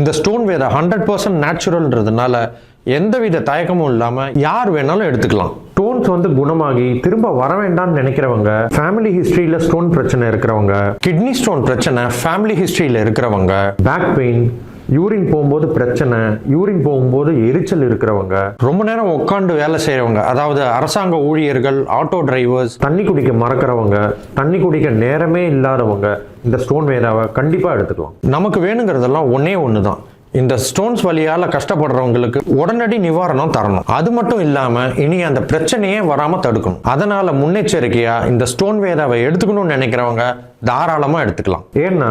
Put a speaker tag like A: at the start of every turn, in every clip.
A: இந்த ஸ்டோன் வேத hundred percent நேச்சுரல்ன்றதுனால எந்தவித தயக்கமும் இல்லாமல் யார் வேணாலும் எடுத்துக்கலாம். ஸ்டோன்ஸ் வந்து குணமாகி திரும்ப வர வேண்டாம்னு நினைக்கிறவங்க ஃபேமிலி ஹிஸ்டரியில் ஸ்டோன் பிரச்சனை இருக்கிறவங்க கிட்னி ஸ்டோன் பிரச்சனை ஃபேமிலி ஹிஸ்டரியில் இருக்கிறவங்க. பேக் பெயின் யூரின் போகும்போது பிரச்சனை யூரின் போகும்போது எரிச்சல் இருக்கிறவங்க. ரொம்ப நேரம் உட்காந்து வேலை செய்கிறவங்க அதாவது அரசாங்க ஊழியர்கள் ஆட்டோ டிரைவர்ஸ் தண்ணி குடிக்க மறக்கிறவங்க தண்ணி குடிக்க நேரமே இல்லாதவங்க இந்த ஸ்டோன் வேதாவை கண்டிப்பாக எடுத்துக்கலாம் நமக்கு வேணுங்கிறதெல்லாம் ஒன்றே ஒன்று தான் இந்த ஸ்டோன்ஸ் வழியால் கஷ்டப்படுறவங்களுக்கு உடனடி நிவாரணம் தரணும். அது மட்டும் இல்லாமல் இனி அந்த பிரச்சனையே வராமல் தடுக்கணும். அதனால் முன்னெச்சரிக்கையாக இந்த ஸ்டோன் வேதாவை எடுத்துக்கணும்னு நினைக்கிறவங்க தாராளமாக எடுத்துக்கலாம். ஏன்னா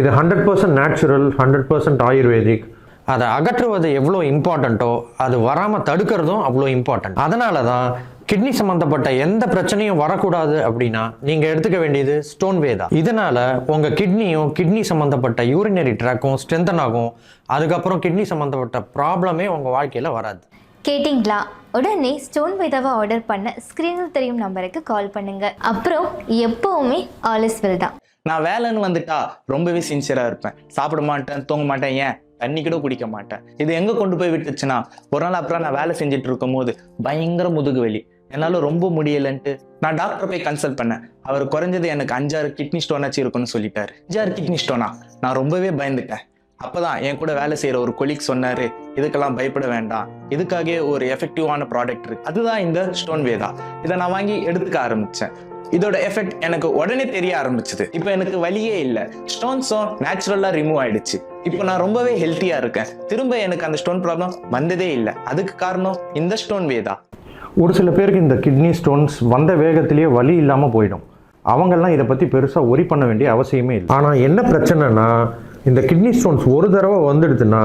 A: இது hundred percent natural hundred percent ayurvedic. அதை அகற்றுவது எவ்வளோ இம்பார்ட்டண்ட்டோ அது வராமல் தடுக்கிறதும் அவ்வளோ இம்பார்ட்டன்ட் அதனால தான் கிட்னி சம்மந்தப்பட்ட எந்த பிரச்சனையும் வரக்கூடாது அப்படின்னா நீங்கள் எடுத்துக்க வேண்டியது ஸ்டோன் வேதா இதனால உங்கள் கிட்னியும் கிட்னி சம்மந்தப்பட்ட யூரினரி ட்ராக்கும் ஸ்ட்ரென்தன் ஆகும். அதுக்கப்புறம் கிட்னி சம்மந்தப்பட்ட ப்ராப்ளமே உங்கள் வாழ்க்கையில் வராது.
B: கேட்டிங்களா? உடனே ஸ்டோன் வேதாவை ஆர்டர் பண்ண ஸ்க்ரீனில் தெரியும் நம்பருக்கு கால் பண்ணுங்க. அப்புறம் எப்பவுமே ஆல் இஸ் வெல் தான்.
C: நான் வேலைன்னு வந்துட்டா ரொம்பவே சின்சியரா இருப்பேன். சாப்பிட மாட்டேன் தூங்க மாட்டேன் ஏன்? தண்ணி கூட குடிக்க மாட்டேன். இது எங்க கொண்டு போய் விட்டுச்சுன்னா ஒரு நாள் அப்புறம் நான் வேலை செஞ்சுட்டு இருக்கும் போது பயங்கர முதுகு வலி. என்னால ரொம்ப முடியலன்ட்டு நான் டாக்டர் போய் கன்சல்ட் பண்ணேன். அவர் குறைஞ்சது எனக்கு அஞ்சாறு கிட்னி ஸ்டோனாச்சும் இருக்குன்னு சொல்லிட்டாரு. அஞ்சாறு கிட்னி ஸ்டோனா நான் ரொம்பவே பயந்துட்டேன். அப்பதான் என் கூட வேலை செய்யற ஒரு கொலீக் சொன்னாரு இதுக்கெல்லாம் பயப்பட வேண்டாம். இதுக்காகவே ஒரு எஃபெக்டிவான ப்ராடக்ட் இருக்கு. அதுதான் இந்த ஸ்டோன் வேதா இதை நான் வாங்கி எடுத்துக்க ஆரம்பிச்சேன். இதோட எஃபெக்ட் எனக்கு உடனே தெரிய ஆரம்பிச்சது. இப்போ எனக்கு வலியே இல்லை. ஸ்டோன்ஸும் நேச்சுரலா ரிமூவ் ஆயிடுச்சு. இப்போ நான் ரொம்பவே ஹெல்த்தியா இருக்கேன். திரும்ப எனக்கு அந்த ஸ்டோன் ப்ராப்ளம் வந்ததே இல்லை. அதுக்கு காரணம் இந்த ஸ்டோன் வேதா
A: ஒரு சில பேருக்கு இந்த கிட்னி ஸ்டோன்ஸ் வந்த வேகத்திலேயே வலி இல்லாமல் போயிடும். அவங்கெல்லாம் இதை பற்றி பெருசாக ஒரி பண்ண வேண்டிய அவசியமே இல்லை. ஆனால் என்ன பிரச்சனைனா இந்த கிட்னி ஸ்டோன்ஸ் ஒரு தடவை வந்துடுதுன்னா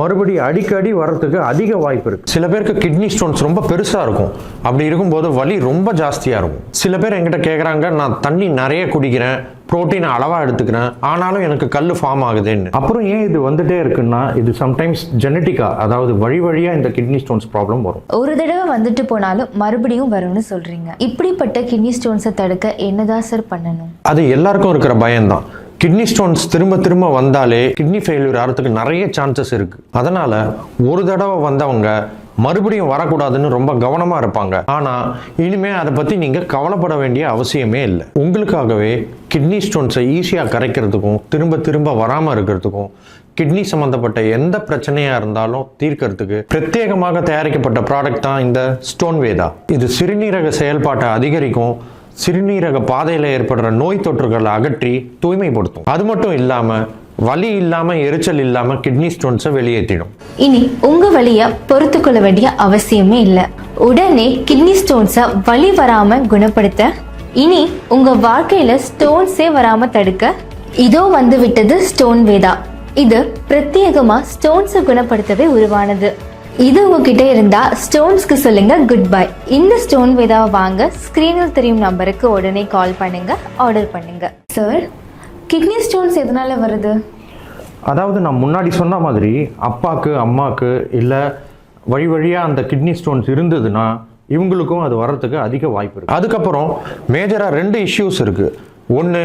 A: மறுபடி அடிக்கடி வர்றதுக்கு அதிக வாய்ப்பு இருக்குது சில பேருக்கு கிட்னி ஸ்டோன்ஸ் ரொம்ப பெருசாக இருக்கும். அப்படி இருக்கும்போது வலி ரொம்ப ஜாஸ்தியாக இருக்கும். சில பேர் என்கிட்ட கேட்குறாங்க நான் தண்ணி நிறைய குடிக்கிறேன் புரோட்டீன் அளவாக எடுத்துக்கிறேன் ஆனாலும் எனக்கு கல் ஃபார்ம் ஆகுதுன்னு. அப்புறம் ஏன் இது வந்துட்டே இருக்குன்னா இது சம்டைம்ஸ் ஜெனட்டிக்கா அதாவது வழி வழியாக இந்த கிட்னி ஸ்டோன்ஸ் ப்ராப்ளம் வரும்.
B: ஒரு தடவை வந்துட்டு போனாலும் மறுபடியும் வரும்னு சொல்றீங்க. இப்படிப்பட்ட கிட்னி ஸ்டோன்ஸை தடுக்க என்னதான் சார் பண்ணணும்?
A: அது எல்லாருக்கும் இருக்கிற பயம்தான். கிட்னி ஸ்டோன்ஸ் திரும்ப திரும்ப வந்தாலே கிட்னி ஃபெயிலியர் ஆகிறதுக்கு நிறைய சான்சஸ் இருக்குது அதனால் ஒரு தடவை வந்தவங்க மறுபடியும் வரக்கூடாதுன்னு ரொம்ப கவனமாக இருப்பாங்க. ஆனால் இனிமேல் அதை பற்றி நீங்கள் கவலைப்பட வேண்டிய அவசியமே இல்லை. உங்களுக்காகவே கிட்னி ஸ்டோன்ஸை ஈஸியாக கரைக்கிறதுக்கும் திரும்ப திரும்ப வராமல் இருக்கிறதுக்கும் கிட்னி சம்மந்தப்பட்ட எந்த பிரச்சனையாக இருந்தாலும் தீர்க்கறதுக்கு பிரத்யேகமாக தயாரிக்கப்பட்ட ப்ராடக்ட் தான் இந்த ஸ்டோன் வேதா. இது சிறுநீரக செயல்பாட்டை அதிகரிக்கும் சிறுநீரக பாதையில் ஏற்படுற நோய் தொற்றுகளை அகற்றி தூய்மைப்படுத்தும். அது மட்டும் இல்லாமல் வலி இல்லாமல் எரிச்சல் இல்லாமல் கிட்னி ஸ்டோன்ஸை வெளியேற்றிடும்.
B: இனி உங்க வழிய பொறுத்து கொள்ள வேண்டிய அவசியமே இல்ல. உடனே கிட்னி ஸ்டோன்ஸை வலி வராம குணப்படுத்த இனி உங்க வாழ்க்கையில ஸ்டோன்ஸே வராம தடுக்க இதோ வந்து விட்டது ஸ்டோன் வேதா. இது பிரத்யேகமா ஸ்டோன்ஸை குணப்படுத்தவே உருவானது. இது உங்ககிட்ட இருந்தா ஸ்டோன்ஸ்க்கு சொல்லுங்க குட் பை இந்த ஸ்டோன் வேதாவை வாங்க ஸ்க்ரீனில் தெரியும் நம்பருக்கு உடனே கால் பண்ணுங்க ஆர்டர் பண்ணுங்க. சார் கிட்னி ஸ்டோன்ஸ் எதனால வருது?
A: அதாவது நான் முன்னாடி சொன்ன மாதிரி அப்பாவுக்கு அம்மாவுக்கு இல்லை வழி வழியாக அந்த கிட்னி ஸ்டோன்ஸ் இருந்ததுன்னா இவங்களுக்கும் அது வர்றதுக்கு அதிக வாய்ப்பு இருக்குது அதுக்கப்புறம் மேஜராக ரெண்டு இஷ்யூஸ் இருக்குது ஒன்று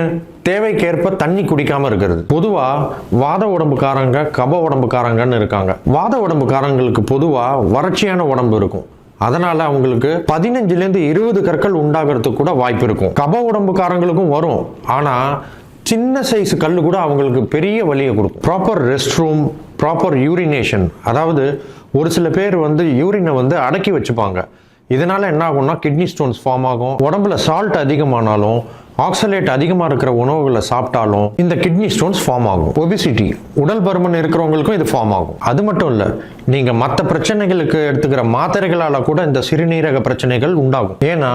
A: தேவைக்கேற்ப தண்ணி குடிக்காமல் இருக்கிறது. பொதுவாக வாத உடம்புக்காரங்க கப உடம்புக்காரங்கன்னு இருக்காங்க. வாத உடம்புக்காரங்களுக்கு பொதுவாக வறட்சியான உடம்பு இருக்கும். அதனால அவங்களுக்கு பதினஞ்சுலேருந்து இருபது கற்கள் உண்டாகிறதுக்கு கூட வாய்ப்பு இருக்கும். கப உடம்புக்காரங்களுக்கும் வரும். ஆனால் சின்ன சைஸ் கல் கூட அவங்களுக்கு பெரிய வலியை கொடுக்கும். Proper rest room proper urination அதாவது ஒரு சில பேர் வந்து யூரினை வந்து அடக்கி வச்சுப்பாங்க. இதனால என்ன ஆகும்னா கிட்னி ஸ்டோன்ஸ் ஃபார்ம் ஆகும். உடம்புல சால்ட் அதிகமானாலும் ஆக்சலேட் அதிகமாக இருக்கிற உணவுகளை சாப்பிட்டாலும் இந்த கிட்னி ஸ்டோன்ஸ் ஃபார்ம் ஆகும். ஒபிசிட்டி உடல் பருமன் இருக்கிறவங்களுக்கும் இது ஃபார்ம் ஆகும். அது மட்டும் இல்லை நீங்கள் மற்ற பிரச்சனைகளுக்கு எடுத்துக்கிற மாத்திரைகளால் கூட இந்த சிறுநீரக பிரச்சனைகள் உண்டாகும். ஏன்னா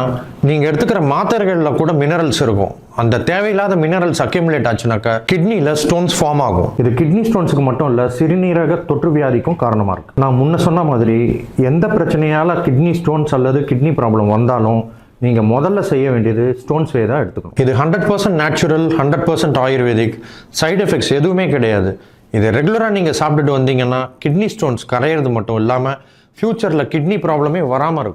A: நீங்கள் எடுத்துக்கிற மாத்திரைகளில் கூட மினரல்ஸ் இருக்கும். அந்த தேவையில்லாத மினரல்ஸ் அக்யூமுலேட் ஆச்சுனாக்கா கிட்னியில் ஸ்டோன்ஸ் ஃபார்ம் ஆகும். இது கிட்னி ஸ்டோன்ஸுக்கு மட்டும் இல்லை சிறுநீரக தொற்று வியாதிக்கும் காரணமாக இருக்கு. நான் முன்ன சொன்ன மாதிரி எந்த பிரச்சனையால் கிட்னி ஸ்டோன்ஸ் அல்லது கிட்னி ப்ராப்ளம் வந்தாலும் நீங்கள் முதல்ல செய்ய வேண்டியது ஸ்டோன்ஸ் வே தான் எடுத்துக்கணும். இது hundred percent natural hundred percent ayurvedic side effects எதுவுமே கிடையாது. இது ரெகுலராக நீங்கள் சாப்பிட்டுட்டு வந்தீங்கன்னா கிட்னி ஸ்டோன்ஸ் கரையிறது மட்டும் இல்லாமல் ஃப்யூச்சரில் கிட்னி ப்ராப்ளமே வராமல் இருக்கும்.